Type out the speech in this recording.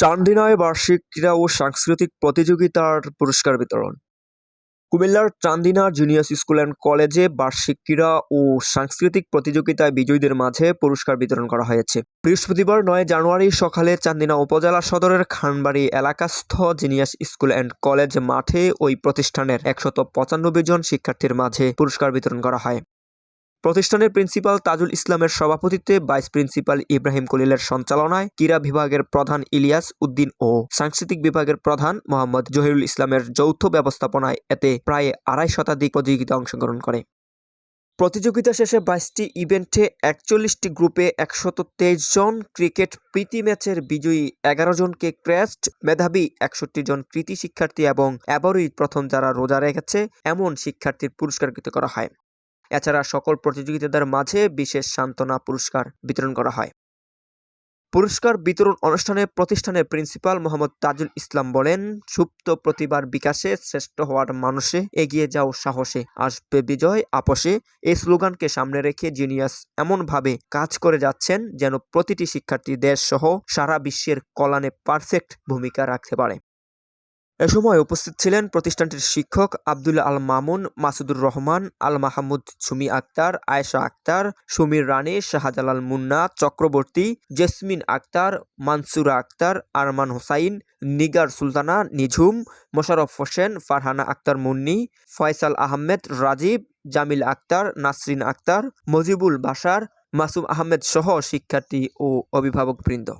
চান্দিনায় বার্ষিক ক্রীড়া ও সাংস্কৃতিক প্রতিযোগিতার পুরস্কার বিতরণ। কুমিল্লার চান্দিনা জুনিয়র স্কুল অ্যান্ড কলেজে বার্ষিক ক্রীড়া ও সাংস্কৃতিক প্রতিযোগিতায় বিজয়ীদের মাঝে পুরস্কার বিতরণ করা হয়েছে। বৃহস্পতিবার নয় জানুয়ারি সকালে চান্দিনা উপজেলা সদরের খানবাড়ি এলাকাস্থ জিনিয়াস স্কুল অ্যান্ড কলেজ মাঠে ওই প্রতিষ্ঠানের একশত পঁচানব্বই জন শিক্ষার্থীর মাঝে পুরস্কার বিতরণ করা হয়। প্রতিষ্ঠানের প্রিন্সিপাল তাজুল ইসলামের সভাপতিত্বে ভাইস প্রিন্সিপাল ইব্রাহিম কলিলের সঞ্চালনায় ক্রীড়া বিভাগের প্রধান ইলিয়াস উদ্দিন ও সাংস্কৃতিক বিভাগের প্রধান মোহাম্মদ জহিরুল ইসলামের যৌথ ব্যবস্থাপনায় এতে প্রায় আড়াই শতাধিক প্রতিযোগিতা অংশগ্রহণ করে। প্রতিযোগিতা শেষে বাইশটি ইভেন্টে একচল্লিশটি গ্রুপে একশত তেইশ জন ক্রিকেট প্রীতি ম্যাচের বিজয়ী, এগারো জনকে ক্রেস্ট, মেধাবী, একষট্টি জন কৃতি শিক্ষার্থী এবং এবারই প্রথম যারা রোজা রেখেছে, এমন শিক্ষার্থীর পুরস্কারকৃত করা হয়। এছাড়া সকল প্রতিযোগিতাদের মাঝে বিশেষ সান্ত্বনা পুরস্কার বিতরণ করা হয়। পুরস্কার বিতরণ অনুষ্ঠানে প্রতিষ্ঠানের প্রিন্সিপাল মোহাম্মদ তাজুল ইসলাম বলেন, সুপ্ত প্রতিভার বিকাশে শ্রেষ্ঠ হওয়ার মানুষে এগিয়ে যাও সাহসে, আসবে বিজয়, আপোষে। এই স্লোগানকে সামনে রেখে জিনিয়াস এমনভাবে কাজ করে যাচ্ছেন যেন প্রতিটি শিক্ষার্থী দেশ সহ সারা বিশ্বের কল্যাণে পারফেক্ট ভূমিকা রাখতে পারে। এ সময় উপস্থিত ছিলেন প্রতিষ্ঠানটির শিক্ষক আব্দুল আল মামুন, মাসুদুর রহমান, আল মাহমুদ সুমি আক্তার, আয়েশা আক্তার, সুমির রানী, শাহজালাল মুন্না, চক্রবর্তী, জেসমিন আক্তার, মানসুরা আক্তার, আরমান হোসাইন, নিগার সুলতানা, নিঝুম, মোশারফ হোসেন, ফারহানা আক্তার মুন্নি, ফয়সাল আহমেদ রাজীব, জামিল আক্তার, নাসরিন আক্তার, মজিবুল বাশার, মাসুম আহমেদ সহ শিক্ষার্থী ও অভিভাবকবৃন্দ।